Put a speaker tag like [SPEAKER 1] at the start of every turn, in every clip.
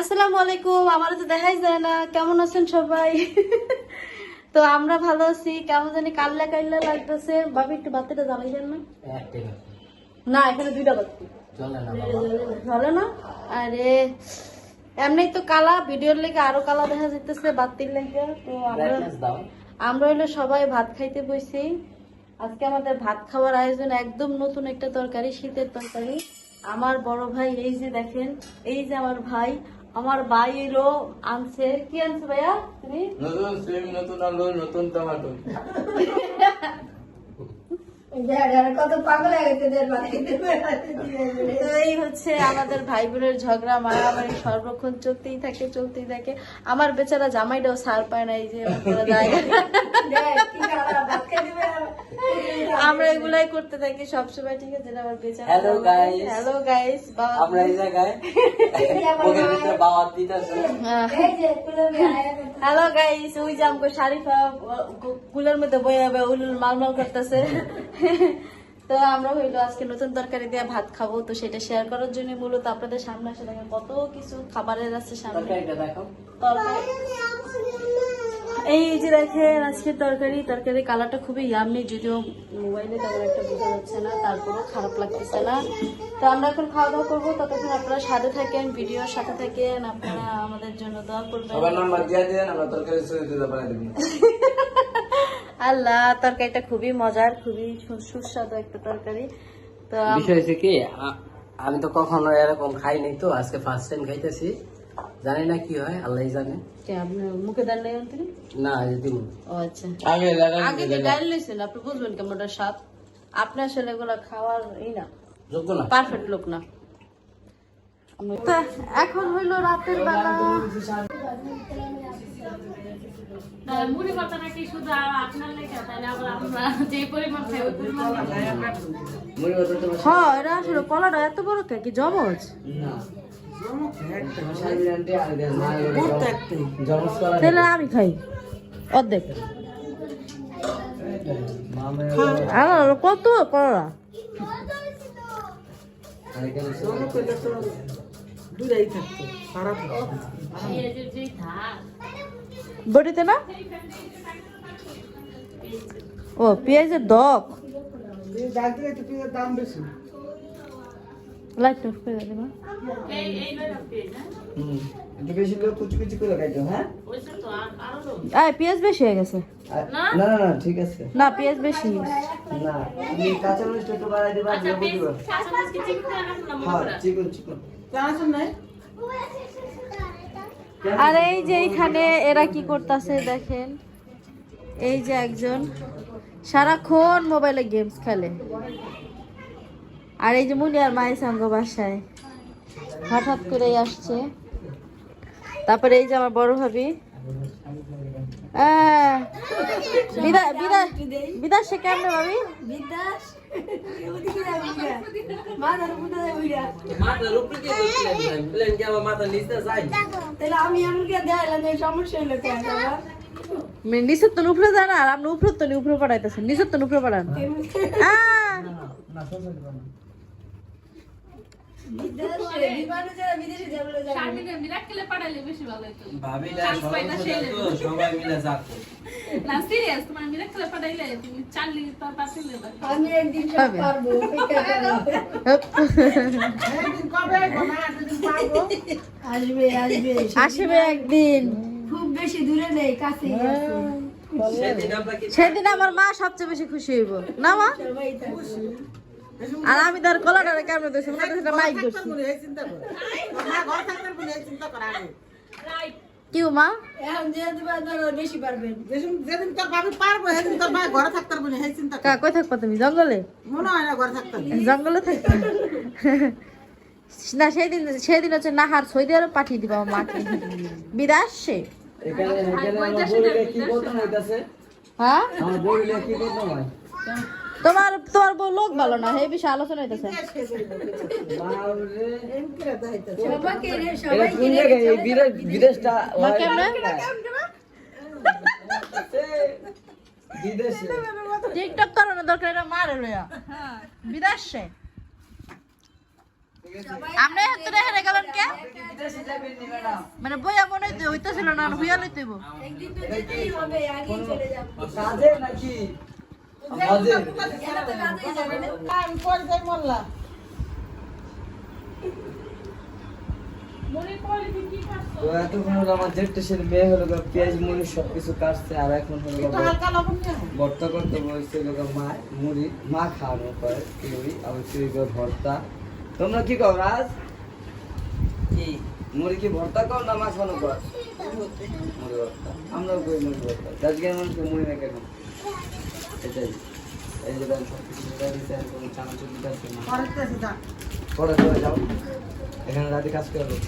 [SPEAKER 1] আসসালামু আলাইকুম আমার তো দেখাই যায় না। কেমন আছেন সবাই? তো আমরা ভালো আছি। কেমন জানি কাল্লা কাল্লা লাগতেছে। ভাবি একটু বাতিটা জ্বালাই দেন না। না এখানে দুইটা বাতি।
[SPEAKER 2] চলে না
[SPEAKER 1] আরে এমনি তো কালা। ভিডিওর লেগে আরও কালা দেখা যাইতেছে বাতির লেগে। তো আমরা আমরা হইল সবাই ভাত খাইতে বসছি আজকে আমাদের ভাত খাওয়ার আয়োজন একদম নতুন একটা তরকারি শীতের তরকারি। আমার বড় ভাই এই যে দেখেন এই যে আমার ভাই আমার ভাই এলো আনছে। কি আনছে ভাইয়া তুমি?
[SPEAKER 2] নতুন সিম নতুন আলু নতুন টমেটো
[SPEAKER 3] কত পাগল হয়ে গেছে দের
[SPEAKER 1] তো এই হচ্ছে আমাদের ভাই বোনের ঝগড়া মারামারি সর্বক্ষণ চলতেই থাকে চলতেই থাকে। আমার বেচারা জামাইটাও সার পায় না এই যে আমরা এগুলাই করতে থাকি সবসময় ঠিক আছে? আমার বেচারা
[SPEAKER 2] Hello, guys.
[SPEAKER 1] হ্যালো গাইস
[SPEAKER 2] আমরা এই জায়গায় মুখের ভিতরে বাওয়াত দিতেছে
[SPEAKER 1] হ্যালো গাইস ওই যে আমাকে শারিফা কুলের মধ্যে বয়ে বয়ে উলুল মালমাল করতেছে। তো আমরা হইল আজকে নতুন তরকারি দিয়ে ভাত খাব। তো সেটা শেয়ার করার জন্য মূলত আপনাদের সামনে আসে দেখেন কত কিছু খাবারের আছে সামনে।
[SPEAKER 2] তরকারিটা দেখো।
[SPEAKER 1] তরকারি এই যে দেখেন আজকে তরকারি তরকারি কালারটা খুবই ইয়ামি যদিও মোবাইলে তেমন একটা বোঝা যাচ্ছে না তারপরেও খারাপ লাগতেছে না। তো আমরা এখন খাওয়া দাওয়া করব ততক্ষণ আপনারা সাথে থাকেন ভিডিওর সাথে থাকেন আপনারা আমাদের জন্য দোয়া করবেন।
[SPEAKER 2] সবার নাম্বার দিয়ে দেন আমরা তরকারি শুরু দিতে
[SPEAKER 1] আল্লাহ তরকারিটা খুবই মজার খুবই সুস্বাদু একটা তরকারি। তো
[SPEAKER 2] বিষয় হচ্ছে কি আমি তো কখনো এরকম খাই নাই তো আজকে ফার্স্ট টাইম খাইতেছি। জানি না কি হয় আল্লাহ জানে।
[SPEAKER 1] কে আপনার মুখে দাঁড় নেই তিনি
[SPEAKER 2] না যদি
[SPEAKER 1] ও আচ্ছা।
[SPEAKER 2] আগে
[SPEAKER 1] আগে যে গাইল লইছেন আপনি বুঝবেন কেমন ওটা স্বাদ। আপনি আসলে এগুলো খাওয়ার এই না।
[SPEAKER 2] যোগ্য না।
[SPEAKER 1] পারফেক্ট লোক না। এখন হইল রাতের বেলা।
[SPEAKER 4] মুড়ি ভর্তা নাকি শুধু আপনার লেখা? তাহলে আবার আমরা যে পরিমাণ খাই ওই পরিমাণ
[SPEAKER 2] মুড়ি ভাত তোমার
[SPEAKER 1] হ্যাঁ এটা আসলে কলাটা এত বড় কে কি জমজ
[SPEAKER 2] না।
[SPEAKER 1] তাহলে আমি খাই। অর্ধেক।
[SPEAKER 2] মামে
[SPEAKER 1] আর কত
[SPEAKER 4] যে
[SPEAKER 1] বটিতে না? ও পেঁয়াজের দক। লাইট অফ করে দেবা
[SPEAKER 4] এই এই নয় হ্যাঁ?
[SPEAKER 2] হুম একটু বেশি করে কুচি কুচি করে কাটো হ্যাঁ?
[SPEAKER 4] ওইসব তো আর
[SPEAKER 1] আরও পেঁয়াজ বেশি হয়ে গেছে।
[SPEAKER 2] না? না না ঠিক আছে।
[SPEAKER 1] না পেঁয়াজ বেশি।
[SPEAKER 2] না তুমি কাঁচা মরিচটা একটু বাড়াই দিবা
[SPEAKER 4] আচ্ছা
[SPEAKER 2] লেবু
[SPEAKER 4] বেশ
[SPEAKER 2] দিবা
[SPEAKER 4] শাশুড়ি কি চিকন না
[SPEAKER 2] হ্যাঁ
[SPEAKER 1] আর এই যে এইখানে এরা কি করতেছে দেখেন। এই যে একজন সারাক্ষণ মোবাইলে গেমস খেলে। আর এই যে মুনি আর মায়ের সঙ্গ বাসায়। হঠাৎ করে আসছে। তারপরে এই যে আমার বড় ভাবি।
[SPEAKER 2] যায়?
[SPEAKER 1] নিচের তো উপরে যান আর আপনি উপরে তো উপরে পাঠাইতেছেন, নিচের তো উপরে পাঠান।
[SPEAKER 3] আসবে
[SPEAKER 1] একদিন।
[SPEAKER 3] খুব বেশি দূরে নেই আছে।
[SPEAKER 2] সেদিন আমরা
[SPEAKER 1] মা সবচেয়ে বেশি খুশি হইব। না মা? আর আমি তার কলাটারে কেমন দিয়েছি মনে হচ্ছে মাইক করছি
[SPEAKER 4] রাইট
[SPEAKER 1] কি মা কই থাকবা তুমি? জঙ্গলে?
[SPEAKER 5] না।
[SPEAKER 1] জঙ্গলে থাকবা? সেদিন সেদিন হচ্ছে নাহার সৌদি আরব পাঠিয়ে দিবা আমার মাকে। বিদাস সে হ্যাঁ? তোমার তোমার বউ লোক ভালো না এই বিষয়ে আলোচনা হইতেছে।
[SPEAKER 2] বিদেশ বিদেশে।
[SPEAKER 1] টিকটক করো না দরকার এটা মারে লইয়া। বিদাস আমরা হাতে রেখে গেলেন কে? মানে বইয়া মনে হইতে হইতেছিল না হুইয়া লইতে হইব।
[SPEAKER 3] একদিন তো যেতেই হবে আগেই চলে যাব।
[SPEAKER 2] কাজে নাকি?
[SPEAKER 6] মেয়ে হলো পেঁয়াজ মুড়ি সবকিছু কাটছে আর এখন হলো। ভর্তা করতে বলছে মা মুড়ি মা খাওয়ানো করে তুই আবার গো ভর্তা তোমরা কি কর রাজ কি মুড়ি কি ভর্তা কর না মা খাওয়ানো কর মুড়ি ভর্তা আমরাও মুড়ি ভর্তা আজকে মুড়ি মেখে খাও এটাই এই যে দেখেন সবকিছু মিলাই দিচ্ছে আর কোনো চানাচুর দিতে না?
[SPEAKER 5] পরে
[SPEAKER 6] যাও এখানে রাতে কাজ করে লোক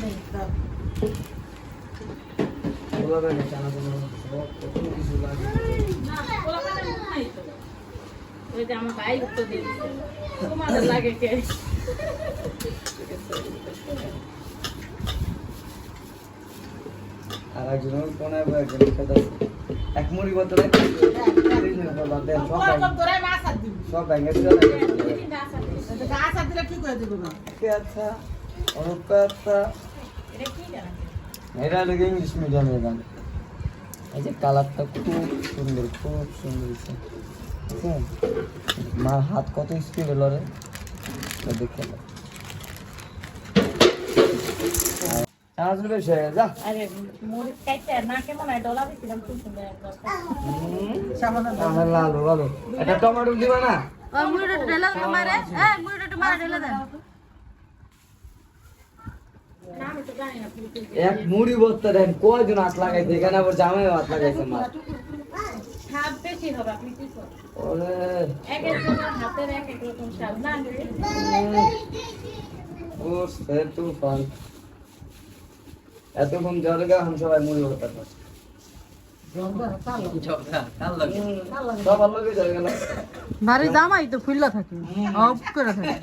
[SPEAKER 5] নেই, দাও।
[SPEAKER 6] বলবে না কিছু লাগে
[SPEAKER 4] না ওলা কাটা নাই তো। ওই যে আমার ভাই উত্তর দিয়ে তোমাদের লাগে কে?
[SPEAKER 6] আর একজন কোনায় বয়ে একজন খেতে আছে। এক মুড়ি সব ইংলিশ মিডিয়ামের গান। এই যে কালারটা খুব সুন্দর খুব সুন্দর? মার হাত কত স্পিড এটা দেখে বেশ হয়ে যা।
[SPEAKER 4] আরে মুড়ি না কেমন হয়? ডলা দিছিলাম সুন্দর
[SPEAKER 5] সামান্য
[SPEAKER 6] এটা টমেটো দিবা না?
[SPEAKER 1] মুড়িটা মুড়িটা
[SPEAKER 6] এক মুড়ি ভর্তা দেন কয়জন হাত লাগাইছে? এখানে আবার জামাই হাত লাগাইছে মা।
[SPEAKER 4] বেশি হবে আপনি কি করেন
[SPEAKER 6] ওরে।
[SPEAKER 4] এক একজনের হাতের এক এক রকম স্বাদ না
[SPEAKER 6] বুঝতে তুফান এতক্ষণ জ্বর গা हम সবাই জ্বর গেল
[SPEAKER 1] ভারী জামাই তো ফুললা থাকে। অফ করে থাকে।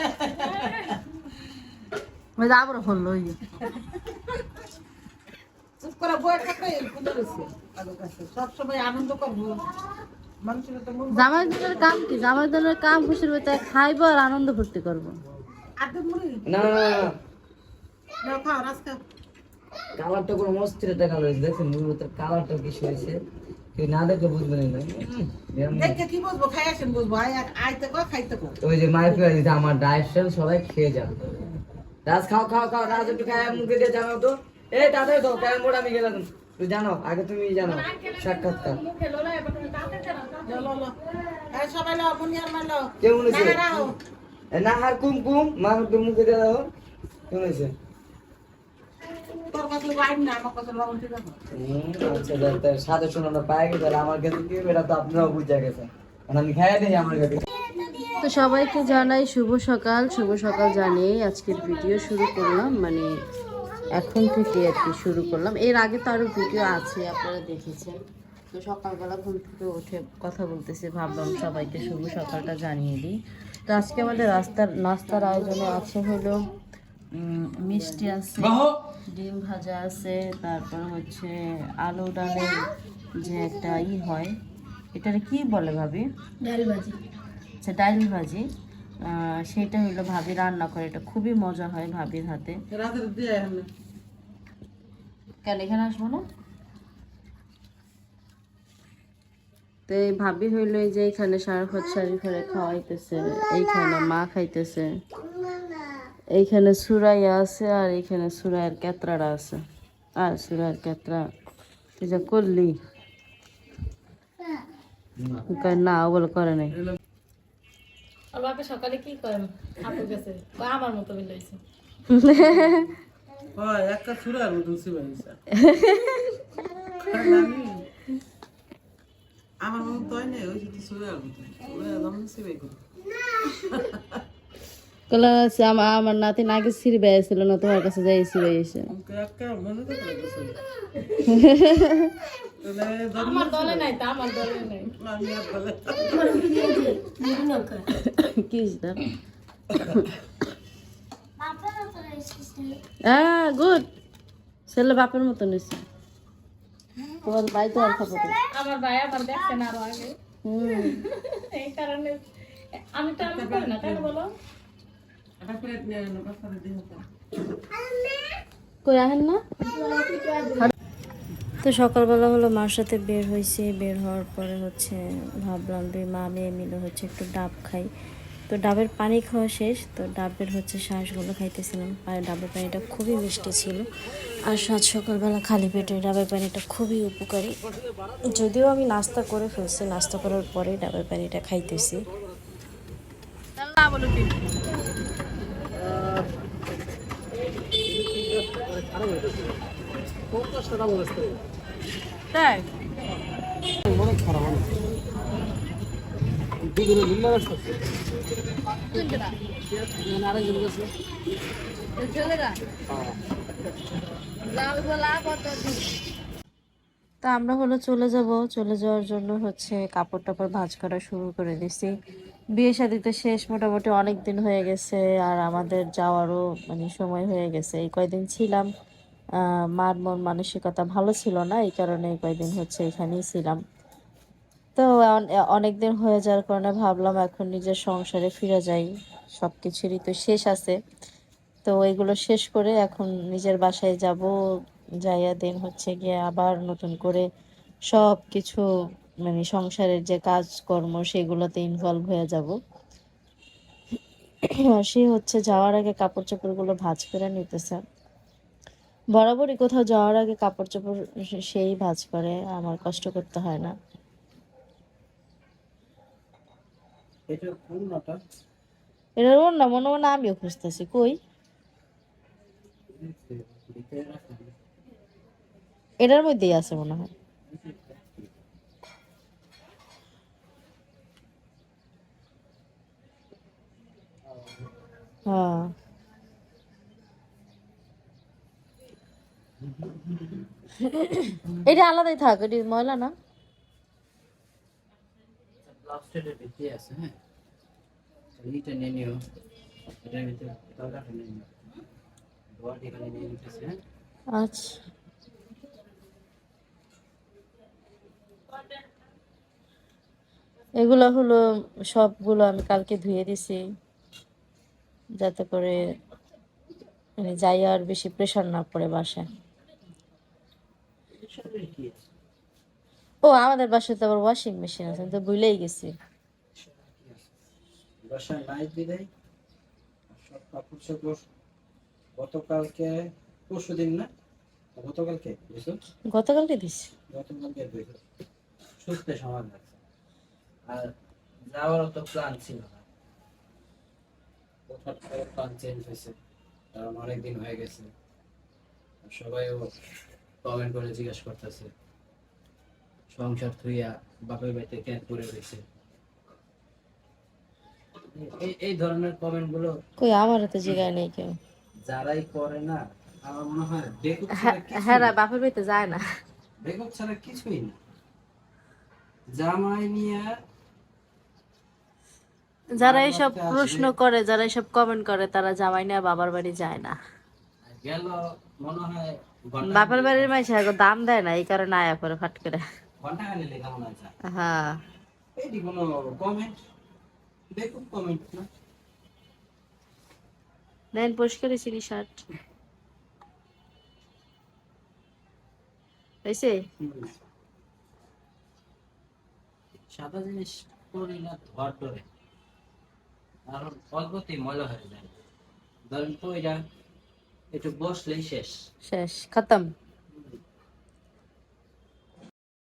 [SPEAKER 1] ওই আবার হলো ওই
[SPEAKER 5] চুপ করে বয়ে থাকলে এই ফুলে রয়েছে তাদের কাছে। সবসময় আনন্দ করব। মানুষের
[SPEAKER 1] জামাই দিনের কাম কি? জামাই দিনের কাম খুশির খাইবো আর আনন্দ ফুর্তি করব।
[SPEAKER 6] না
[SPEAKER 5] খাও।
[SPEAKER 6] কালারটা কোনো মস্তির একটা কালার হয়েছে দেখছেন মুড়ি ভর্তার কালারটা কি হয়েছে। কেউ না দেখলে বুঝবে না।
[SPEAKER 5] দেখে কি বুঝব? খাই আসেন বুঝব। আয় আইতে কো খাইতে কো
[SPEAKER 6] ওই যে মায়ের ফিরে দিতে আমার ডায়েট সবাই খেয়ে যাও রাজ খাও খাও খাও রাজ একটু খায় মুখে দিয়ে জানাও তো। এই তাড়াতাড়ি তো ক্যারাম বোর্ড আমি গেলাম। তুই জানো আগে তুমি জানো সাক্ষাৎকার।
[SPEAKER 4] মুখে লোলা এবার তুমি তাতে কেন
[SPEAKER 5] লো লো লো। সবাই লো মুনিয়ার মা লো।
[SPEAKER 6] কেমন হয়েছে
[SPEAKER 5] না না রাও
[SPEAKER 6] এ হার কুম কুম মা একটু মুখে দিয়ে দাও কেমন হয়েছে সাথে শোনানো পাই গেছে আমার কাছে কি এটা তো আপনারাও বুঝে গেছেন এখন আমি খাইয়া দিই আমার কাছে।
[SPEAKER 1] তো সবাইকে জানাই শুভ সকাল শুভ সকাল জানিয়ে আজকের ভিডিও শুরু করলাম মানে এখন থেকে আর কি শুরু করলাম। এর আগে তো আরও ভিডিও আছে আপনারা দেখেছেন। তো সকালবেলা ঘুম থেকে উঠে কথা বলতেছি ভাবলাম সবাইকে শুভ সকালটা জানিয়ে দিই। তো আজকে আমাদের রাস্তার নাস্তার আয়োজনে আছে হলো মিষ্টি আছে ডিম ভাজা আছে তারপর হচ্ছে আলু ডালের যে একটা ই হয় এটার কি বলে ভাবি?
[SPEAKER 3] ডাল ভাজি।
[SPEAKER 1] আচ্ছা ডাল ভাজি। সেটা হলো ভাবি রান্না করে এটা খুবই মজা হয় ভাবির হাতে। কেন এখানে আসব না? তো এই ভাবি হইল এই যে এখানে সারাফত শরীফের খাওয়াইতেছে এইখানে মা খাইতেছে। এইখানে সুরাইয়া আছে আর এইখানে সুরাইয়ের কেতরাটা আছে। আর সুরাইয়ের কেতরা তুই যা করলি না বলে করে নাই।
[SPEAKER 4] আর বাপে সকালে কি করেন আপুর কাছে আমার মতো মিলাইছে
[SPEAKER 5] হয় একটা সুরার মতন সিবাইছে আমার মন ওই যে সুরার মতন সুরার যেমন সিবাই করি
[SPEAKER 1] কলা আছে আমার আমার নাতিন আগে সিরিবাই ছিল না তোমার কাছে যাই সিরিবাই এসে
[SPEAKER 5] আমাকে একটা তো করে গেছে তাহলে
[SPEAKER 4] আমার দলে নাই তা আমার দলে নাই।
[SPEAKER 5] আমি আর বলে
[SPEAKER 1] কি গুড। ছেলে বাপের মতো নিচ্ছে তোমার ভাই তো অল্প পড়ে
[SPEAKER 4] আমার ভাই আমার দেখছেন আরও আগে।
[SPEAKER 1] হুম।
[SPEAKER 4] এই কারণে আমি তো আমি করি না তাই বলো।
[SPEAKER 1] কই আহেন না? তো সকালবেলা হলো মার সাথে বের হয়েছি। বের হওয়ার পরে হচ্ছে ভাবলাম দুই মা মেয়ে মিলে হচ্ছে একটু ডাব খাই। তো ডাবের পানি খাওয়া শেষ। তো ডাবের হচ্ছে শ্বাসগুলো খাইতেছিলাম। আর ডাবের পানিটা খুবই মিষ্টি ছিল। আর সাত সকালবেলা খালি পেটে ডাবের পানিটা খুবই উপকারী। যদিও আমি নাস্তা করে ফেলছি নাস্তা করার পরে ডাবের পানিটা খাইতেছি। তা আমরা হলো চলে যাব, চলে যাওয়ার জন্য হচ্ছে কাপড় টাপড় ভাঁজ করা শুরু করে দিছি। বিয়ে শাদিতে শেষ, মোটামুটি অনেক দিন হয়ে গেছে আর আমাদের যাওয়ারও মানে সময় হয়ে গেছে। এই কয়দিন ছিলাম মার মন মানসিকতা ভালো ছিল না, এই কারণে এই কয়দিন হচ্ছে এখানেই ছিলাম। তো অনেক দিন হয়ে যাওয়ার কারণে ভাবলাম এখন নিজের সংসারে ফিরে যাই সব কিছুরই তো শেষ আছে। তো এগুলো শেষ করে এখন নিজের বাসায় যাব, যাইয়া দিন হচ্ছে গিয়ে আবার নতুন করে সব কিছু মানে সংসারের যে কাজকর্ম সেগুলোতে ইনভলভ হয়ে যাব। সে হচ্ছে যাওয়ার আগে কাপড় চোপড়গুলো ভাঁজ করে নিতেছে। বরাবরই কোথাও যাওয়ার আগে কাপড় চোপড় সেই ভাঁজ করে আমার কষ্ট করতে হয় না।
[SPEAKER 2] এটা কোন নাটা
[SPEAKER 1] এটা ওর না মনে মনে আমিও খুঁজতেছি কই? এটার মধ্যেই আছে মনে হয়। হ্যাঁ। এটা আলাদাই থাক এটি ময়লা না।
[SPEAKER 2] লাস্টের ভিতরে আছে হ্যাঁ। এইটা নিয়ে নিও এটার ভিতরে তলাটা নিয়ে নিও। বডি এখানে নিয়ে নিতেছে হ্যাঁ।
[SPEAKER 1] আচ্ছা। এগুলো হলো সবগুলো আমি কালকে ধুয়ে দিছি যাতে করে মানে যাই আর বেশি প্রেশার না পড়ে বাসায়। ও আমাদের বাসায় তো আবার ওয়াশিং মেশিন আছে তো ভুলেই গেছি।
[SPEAKER 2] বাসায় নাই বিদায় সব কাপড় চোপড় গতকালকে পরশু দিন না? গতকালকে বুঝছ?
[SPEAKER 1] গতকালকে দিছি
[SPEAKER 2] গতকালকে বুঝছ সুস্থ সমাজ লাগছে আর যাওয়ারও তো প্ল্যান ছিল না। হঠাৎ করে প্ল্যান চেঞ্জ হয়েছে। কারণ অনেক দিন হয়ে গেছে। সবাইও কমেন্ট করে জিজ্ঞেস করতেছে। সংসার থুইয়া বাপের বাড়িতে ক্যান করে রয়েছে? এই এই ধরনের কমেন্টগুলো
[SPEAKER 1] কই আমার তো নেই কেউ।
[SPEAKER 2] যারাই করে না আমার মনে হয় বেকুব
[SPEAKER 1] হ্যাঁ হ্যাঁ। বাপের বাড়িতে যায় না।
[SPEAKER 2] বেকুব ছাড়া কিছুই না। জামাই নিয়ে
[SPEAKER 1] যারা এইসব প্রশ্ন করে যারা এইসব কমেন্ট করে তারা জামাই নিয়ে বাবার বাড়ি যায় না।
[SPEAKER 2] গেল মনে হয়
[SPEAKER 1] বাপের বাড়ির মাইসে দাম দেয় না এই কারণে আয়া করে ফাট করে।
[SPEAKER 2] হয়।
[SPEAKER 1] নেন পরিষ্কার ছিলি শার্ট হয়েছে?
[SPEAKER 2] সাদা জিনিস পরি না ধোয়ার ডরে কারণ অল্পতেই ময়লা হয়ে যায়। ধরেন তো এটা একটু বসলেই শেষ।
[SPEAKER 1] শেষ খতম।